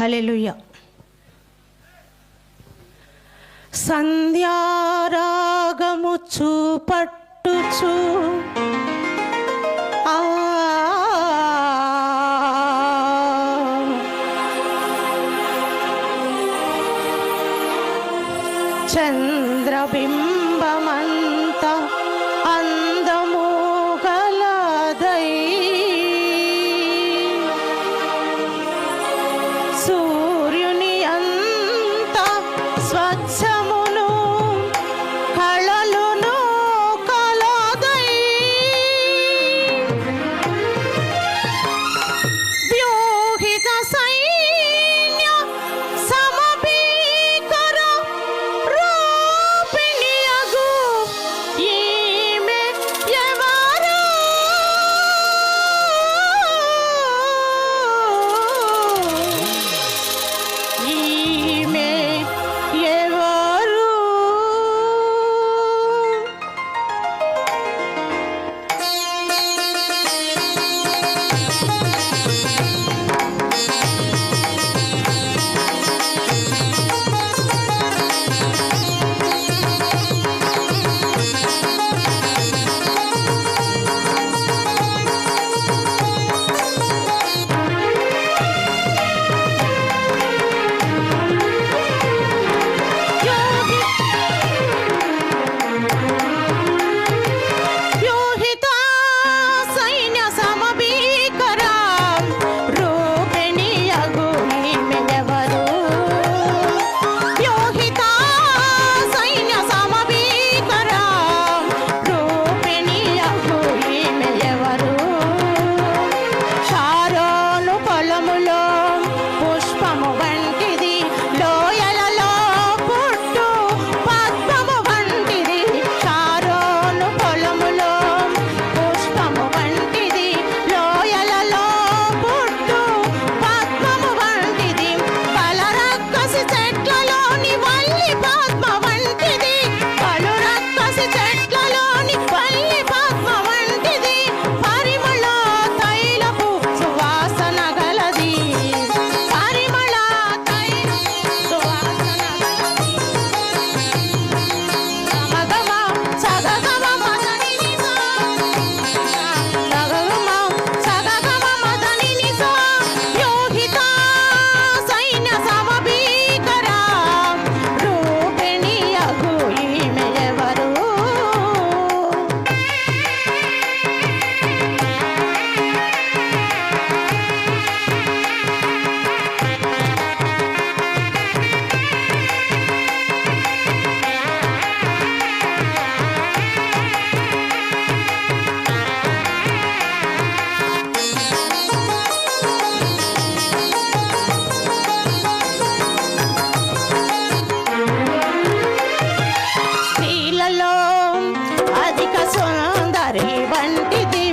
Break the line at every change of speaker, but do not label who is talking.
Hallelujah సంధ్యారాగము చూపట్టుచు. చంద్రబింబమంతా వంటిది